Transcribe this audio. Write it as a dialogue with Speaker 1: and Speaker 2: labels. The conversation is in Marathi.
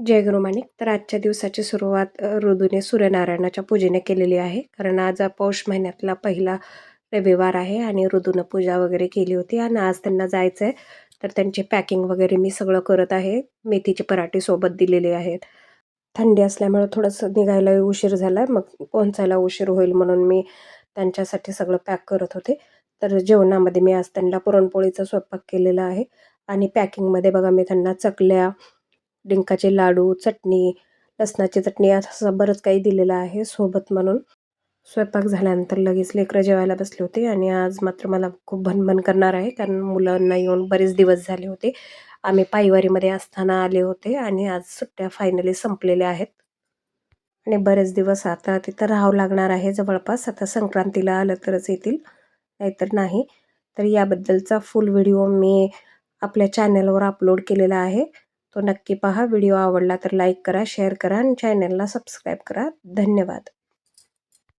Speaker 1: जय गुरुमानिक तर आजच्या दिवसाची सुरुवात ऋदूने सूर्यनारायणाच्या पूजेने केलेली आहे. कारण आज पौष महिन्यातला पहिला रविवार आहे आणि ऋदूनं पूजा वगैरे केली होती आणि आज त्यांना जायचं आहे तर त्यांची पॅकिंग वगैरे मी सगळं करत आहे. मेथीचे पराठे सोबत दिलेले आहेत. थंडी असल्यामुळे थोडंसं निघायला उशीर झाला आहे मग पोहोचायला उशीर होईल म्हणून मी त्यांच्यासाठी सगळं पॅक करत होते. तर जेवणामध्ये मी आज त्यांना पुरणपोळीचा स्वयंपाक केलेला आहे. आणि पॅकिंगमध्ये बघा मी त्यांना चकल्या डिंकाचे लाडू चटणी लसणाची चटणी असं बरंच काही दिलेलं आहे सोबत म्हणून. स्वयंपाक झाल्यानंतर लगेच लेकरं जेवायला बसले होते आणि आज मात्र मला खूप भनभन करणार आहे कारण मुलांना येऊन बरेच दिवस झाले होते. आम्ही पायवारीमध्ये असताना आले होते आणि आज सुट्ट्या फायनली संपलेल्या आहेत. आणि बरेच दिवस आता तिथं राहावं लागणार आहे जवळपास. आता संक्रांतीला आलं तरच येतील नाहीतर नाही. तर याबद्दलचा फुल व्हिडिओ मी आपल्या चॅनलवर अपलोड केलेला आहे. तो नक्की पहा. व्हिडिओ आवडला तर लाईक करा शेअर करा आणि चॅनलला सबस्क्राईब करा. धन्यवाद.